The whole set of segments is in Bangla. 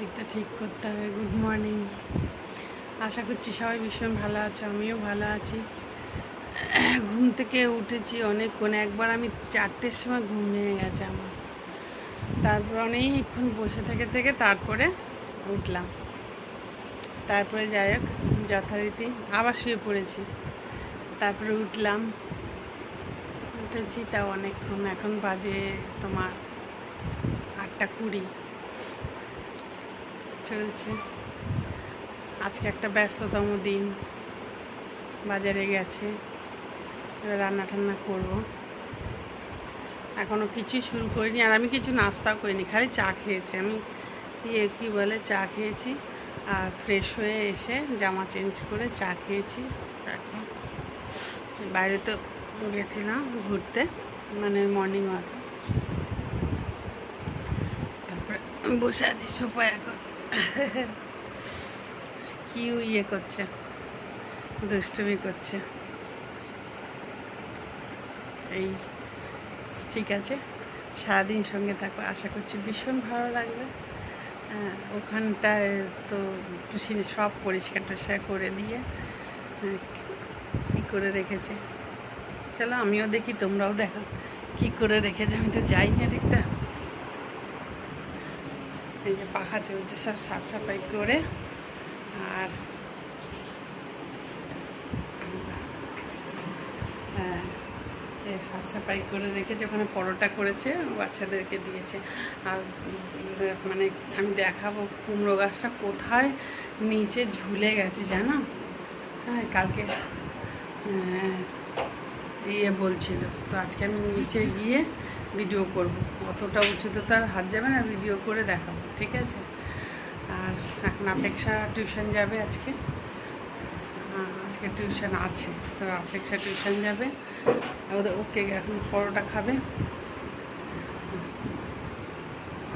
দিকটা ঠিক করতে হবে। গুড মর্নিং আশা করছি সবাই ভীষণ ভালো আছো, আমিও ভালো আছি। ঘুম থেকে উঠেছি অনেকক্ষণ, একবার আমি চারটের সময় ঘুম ভেঙে গেছে আমার। তারপর অনেকক্ষণ বসে থেকে থেকে তারপরে উঠলাম। তারপরে যাই হোক, যথারীতি আবার শুয়ে পড়েছি। তারপরে উঠলাম। উঠেছি তা অনেকক্ষণ, এখন বাজে তোমার আটটা কুড়ি। চলছে। আজকে একটা ব্যস্ততম দিন। বাজারে গেছে। রান্না টান্না করব। এখনও কিছুই শুরু করিনি। আর আমি কিছু নাস্তাও করিনি। খালি চা খেয়েছি। আমি ইয়ে কী বলে, চা খেয়েছি। আর ফ্রেশ হয়ে এসে জামা চেঞ্জ করে চা খেয়েছি। চা খেয়ে বাইরে তো গেছিলাম ঘুরতে। মানে মর্নিং ওয়াকে তারপরে বসে আছি, সোফায় এখন। কি ইয়ে করছে? দুষ্টুমি করছে। এই ঠিক আছে। সারাদিন সঙ্গে থাকো আশা করছি ভীষণ ভালো লাগবে। হ্যাঁ, ওখানটায় তো টুসিনি সব পরিষ্কার টরিষ্কার করে দিয়ে হ্যাঁ, কী করে রেখেছে? চলো আমিও দেখি তোমরাও দেখো। কি করে রেখেছে? আমি তো যাই না দিকটা এই যে পাখা চলছে সব সাফ সাফাই করে। আর হ্যাঁ সাফ সাফাই করে রেখেছে ওখানে পরোটা করেছে বাচ্চাদেরকে দিয়েছে। আর মানে আমি দেখাবো কুমড়ো গাছটা কোথায় নিচে ঝুলে গেছে জানো? হ্যাঁ কালকে আহ, ইয়ে বলছিল। তো আজকে আমি নিচে গিয়ে ভিডিও করব। অতটা উঁচুতে তো আর হাত যাবে না, ভিডিও করে দেখাবো, ঠিক আছে? আর এখন অপেক্ষা টিউশন যাবে আজকে। আজকে টিউশন আছে, তো অপেক্ষা টিউশন যাবে। ওদের ওকে এখন পরোটা খাবে।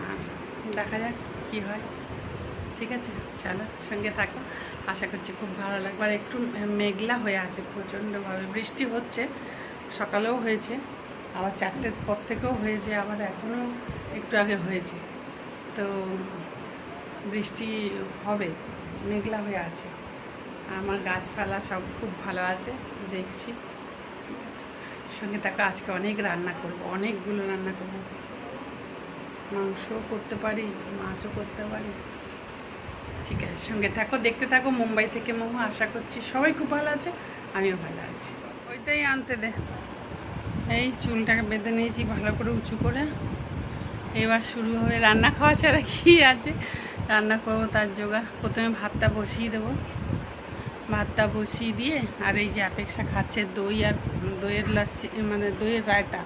আর দেখা যাক কি হয়, ঠিক আছে? চলো, সঙ্গে থাকো। আশা করছি খুব ভালো লাগবে। আর একটু মেঘলা হয়ে আছে প্রচণ্ডভাবে বৃষ্টি হচ্ছে, সকালেও হয়েছে। আবার চারটের পর থেকেও হয়েছে, আবার এখনও একটু আগে হয়েছে। তো বৃষ্টি হবে, মেঘলা হয়ে আছে। আমার গাছপালা সব খুব ভালো আছে, দেখছি। সঙ্গে তাকে আজকে অনেক রান্না করব, অনেকগুলো রান্না করব। মাংসও করতে পারি, মাছও করতে পারি। ঠিক আছে, সঙ্গে থাকো, দেখতে থাকো মুম্বাই থেকে মোমো, আশা করছি সবাই খুব ভালো আছে, আমিও ভালো আছি। ওইটাই আনতে দে। এই চুলটাকে বেঁধে নিয়েছি ভালো করে উঁচু করে। এবার শুরু হবে রান্না খাওয়া ছাড়া কী আছে? রান্না করব তার জোগাড়। প্রথমে ভাতটা বসিয়ে দেবো। ভাতটা বসিয়ে দিয়ে আর এই যে অপেক্ষা খাচ্ছে দই আর দইয়ের লাসি মানে দইয়ের রায়তা।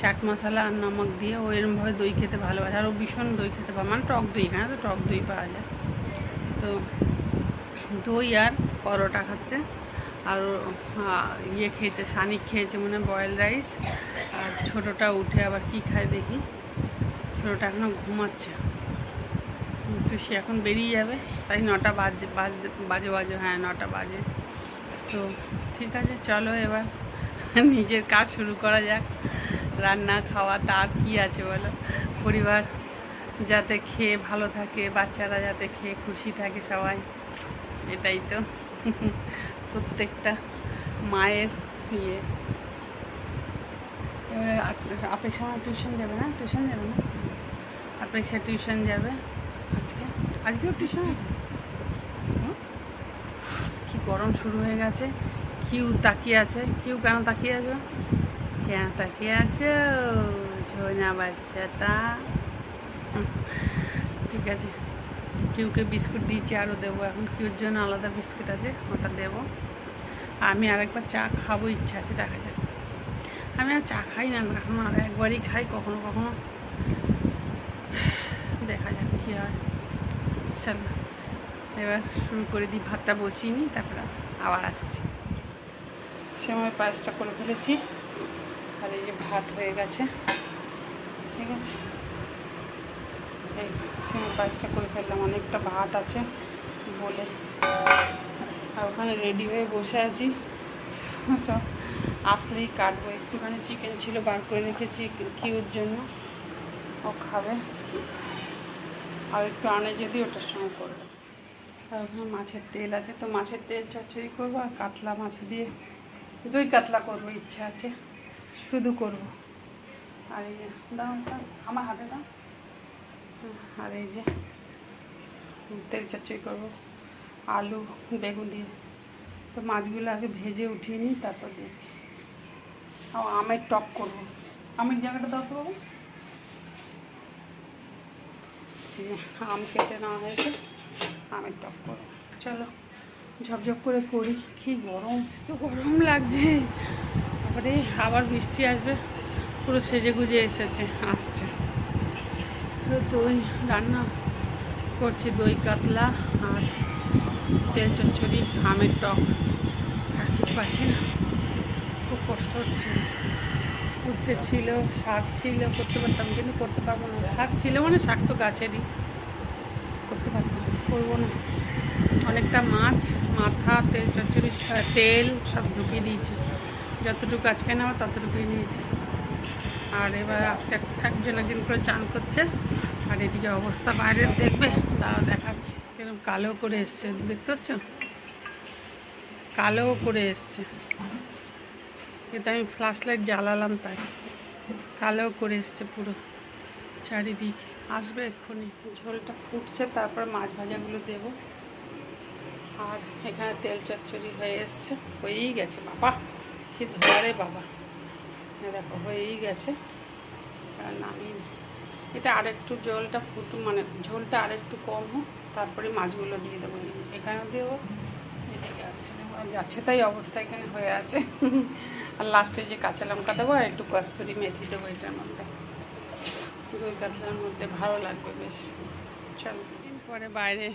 চাট মশলা আর নমক দিয়ে ও এরমভাবে দই খেতে ভালোবাসে। আর ও ভীষণ দই খেতে পারে মানে টক দই, এখানে তো টক দই পাওয়া যায়। তো দই আর পরোটা খাচ্ছে। আর ইয়ে খেয়েছে সানিক খেয়েছে মানে বয়েল রাইস আর ছোটোটা উঠে আবার কি খায় দেখি। ছোটোটা এখনও ঘুমাচ্ছে। তো সে এখন বেরিয়ে যাবে। তাই নটা বাজে বাজে বাজে বাজে হ্যাঁ নটা বাজে। তো ঠিক আছে, চলো এবার নিজের কাজ শুরু করা যাক। রান্না, খাওয়া, তার কি আছে বলো? পরিবার যাতে খেয়ে ভালো থাকে, বাচ্চারা যাতে খেয়ে খুশি থাকে সবাই। এটাই তো। প্রত্যেকটা মায়ের ইয়ে। এবার আপেক্ষা টিউশন যাবে না? টিউশন যাবে না? আপেক্ষা টিউশন যাবে আজকে। আজকেও টিউশন আছে? কি গরম শুরু হয়ে গেছে। কিউ তাকিয়ে আছে। কিউ কেন তাকিয়ে আছো? কেন তাকিয়ে আছো? ঝোনা বাচ্চাটা। ঠিক আছে। কিউকে বিস্কুট দিয়েছি আরও দেবো। এখন কিউর জন্য আলাদা বিস্কুট আছে, ওটা দেবো। আমি আরেকবার চা খাব, ইচ্ছা আছে দেখা যাক। আমি আর চা খাই না, এখন আর একবারই খাই, কখনো কখনো। দেখা যাক কী হয়। চলো, এবার শুরু করে দিই, ভাতটা বসিয়ে নিই, তারপরে আবার আসছি। সময় পায়েসটা করে ফেলেছি। আর এই যে ভাত হয়ে গেছে। ঠিক আছে? এই পায়েসটা করে ফেললাম। অনেকটা ভাত আছে বলে। আর ওখানে রেডি হয়ে বসে আছি। সব আসলেই কাটবো। একটুখানি চিকেন ছিল, বার করে রেখেছি কিউর জন্য। ও খাবে। আর একটু আনে যদি, ওটার সঙ্গে করব। আর ওখানে মাছের তেল আছে। তো মাছের তেল চচ্চড়ি করব আর কাতলা মাছ দিয়ে। দুই কাতলা করব, ইচ্ছা আছে। শুধু করব। আর দাও। আমার হাতে দাও। আর এই যে তেল চচ্চড়ি করব। আলু, বেগুন দিয়ে। তো মাছগুলো আগে ভেজে উঠিয়ে নিই, তারপর দিচ্ছি। আর আমের টক করব। আমের জায়গাটা দাও বাবু। আম কেটে নেওয়া হয়েছে, আমের টক করব। চলো ঝপঝপ করে করি, কি গরম তো গরম লাগছে। তারপরে আবার বৃষ্টি আসবে, পুরো সেজে গুজে এসেছে, আসছে। দই রান্না করছি, দই কাতলা আর তেল চচ্চড়ি, আমের টক। আর কিছু পাচ্ছি না? খুব কষ্ট হচ্ছে। উচ্ছে ছিল, শাক ছিল, করতে পারতাম, কিন্তু করতে পারব না। শাক ছিল মানে শাক তো গাছেরই। করতে পারতাম করব না। অনেকটা মাছ, মাথা, তেল চচ্চড়ি তেল সব ঢুকিয়ে দিয়েছি। যতটুকু আজকে নেওয়া, ততটুকুই নিয়েছি। আর এবার আজকে একজন একজন করে চান করছে। আর এদিকে অবস্থা বাইরের, দেখবে? দাঁড়া দেখাচ্ছি। এরকম কালো করে এসছে, দেখতে পাচ্ছ? কালো করে এসছে। এটা আমি ফ্ল্যাশ লাইট জ্বালালাম তাই। কালো করে এসছে পুরো। চারিদিক। আসবে এক্ষুনি। ঝোলটা ফুটছে, তারপর মাছ ভাজাগুলো দেবো। আর এখানে তেল চচ্চড়ি হয়ে এসছে। হয়েই গেছে, বাবা। কি ধরে বাবা। দেখো হয়েই গেছে। কারণ আমি। এটা আরেকটু জলটা ফুটু মানে ঝোলটা আরেকটু কম হোক, তারপরে মাছগুলো দিয়ে দেবো। এখানেও দেবো এদিকে আছে যাচ্ছে, তাই অবস্থা এখানে হয়ে আছে। আর লাস্টে যে কাঁচা লঙ্কা দেবো, আর একটু কস্তুরি মেথি দেবো, এটার মধ্যে। দই কাতলার মধ্যে ভালো লাগবে বেশ। চলো দিন পরে বাইরে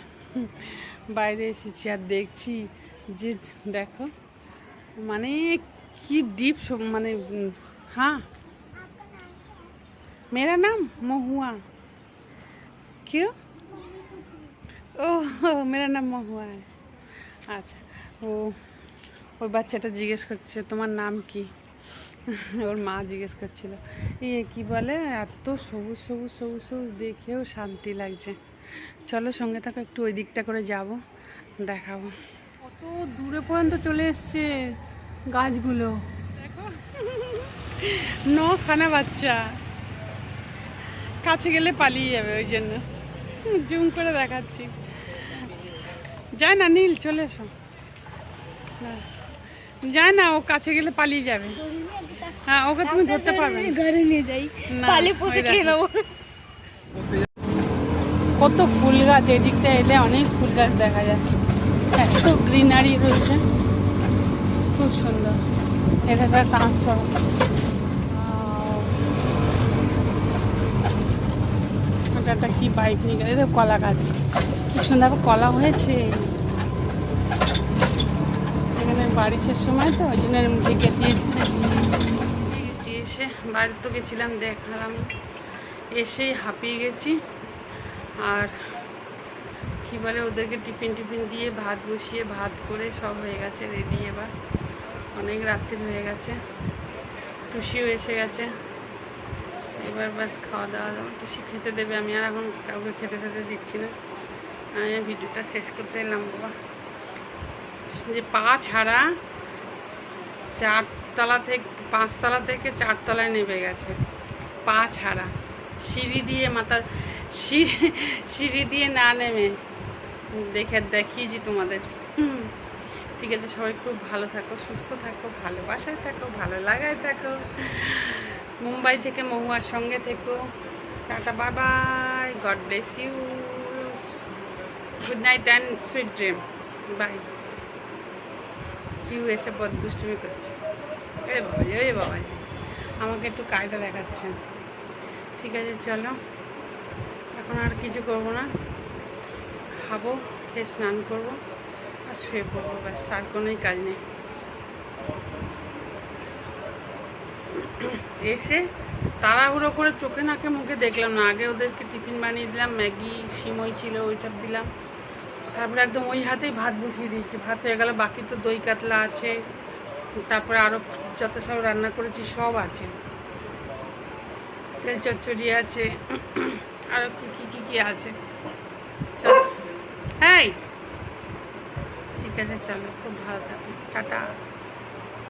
বাইরে এসেছি আর দেখছি যে, দেখো মানে কি ডিপ মানে উম, হ্যাঁ मेरा नाम महुआ क्यों ओह मेरा नाम महुआ है আচ্ছা ও ওই বাচ্চাটা জিজ্ঞেস করছে তোমার নাম কি ওর মা জিজ্ঞেস করছিল এই কি বলে এত সবুজ সবুজ সবুজ সবুজ দেখেও শান্তি লাগছে চলো সঙ্গে থাকো একটু ওই দিকটা করে যাব দেখাবো কত দূরে পর্যন্ত চলে এসছে গাছগুলো দেখো নখানা বাচ্চা। কাছে গেলে পালিয়ে যাবে ওই জন্য। জুম করে দেখাচ্ছি। যায় না নীল চলে এসো। যায় না ও কাছে গেলে পালিয়ে যাবে। হ্যাঁ ওকে তুমি ধরতে পারবে। ঘরে নিয়ে যাই। পালে পোষে খেয়ে দেখো। নেব। কত ফুল গাছ এদিকটা এলে অনেক ফুল গাছ দেখা যায় এত গ্রিনারি রয়েছে। খুব সুন্দর। এটা একটা ট্রান্সফার এটা একটা কি বাইক নিয়ে গেছে কলা গাছ। কি সুন্দর কলা হয়েছে। এখানে বাড়ি শেষ সময় তো, ওই জন্য ঢেকে দিয়েছি। এসে বাড়ি তো গেছিলাম, দেখালাম। এসেই হাঁপিয়ে গেছি। আর কি বলে, ওদেরকে টিফিন টিফিন দিয়ে ভাত বসিয়ে, ভাত করে সব হয়ে গেছে রেডি এবার। অনেক রাত্রি হয়ে গেছে। টুসিও এসে গেছে। এবার বাস খাওয়া দাওয়া দাওয়া টুসি খেতে দেবে, আমি আর এখন কাউকে খেতে খেতে দিচ্ছি না। আমি ভিডিওটা শেষ করতে এলাম, বাবা। যে পা ছাড়া চারতলা থেকে, পাঁচতলা থেকে চারতলায় নেমে গেছে। পা ছাড়া। সিঁড়ি দিয়ে মাথা, সিঁড়ি সিঁড়ি দিয়ে না নেমে। দেখে, দেখিয়েছি তোমাদের। হুম। ঠিক আছে, সবাই খুব ভালো থাকো, সুস্থ থাকো, ভালোবাসায় থাকো, ভালো লাগায় থাকো। মুম্বাই থেকে মহুয়ার সঙ্গে থেকো। Tata bye bye God bless you good night and sweet dream bye Q এসে বদ দুষ্টুমি করছে। এ বাবা এ বাবা আমাকে একটু কায়দা দেখাচ্ছে। ঠিক আছে, চলো। এখন আর কিছু করব না। খাব, খেয়ে স্নান করব। শুয়ে পড়ব ব্যাস, আর কোনোই কাজ নেই। এসে তাড়াহুড়ো করে চোখে নাকে মুখে দেখলাম না। আগে ওদেরকে টিফিন বানিয়ে দিলাম, ম্যাগি, সিমই ছিল, ওইসব দিলাম। তারপরে একদম ওই হাতেই ভাত বসিয়ে দিয়েছি। ভাত হয়ে গেল, বাকি তো দই কাতলা আছে। তারপরে আরও যত সব রান্না করেছি, সব আছে। তেল চচ্চড়ি আছে। আরও কী কী কী আছে? তাই ঠিক আছে চলো খুব ভালো থাকো টাটা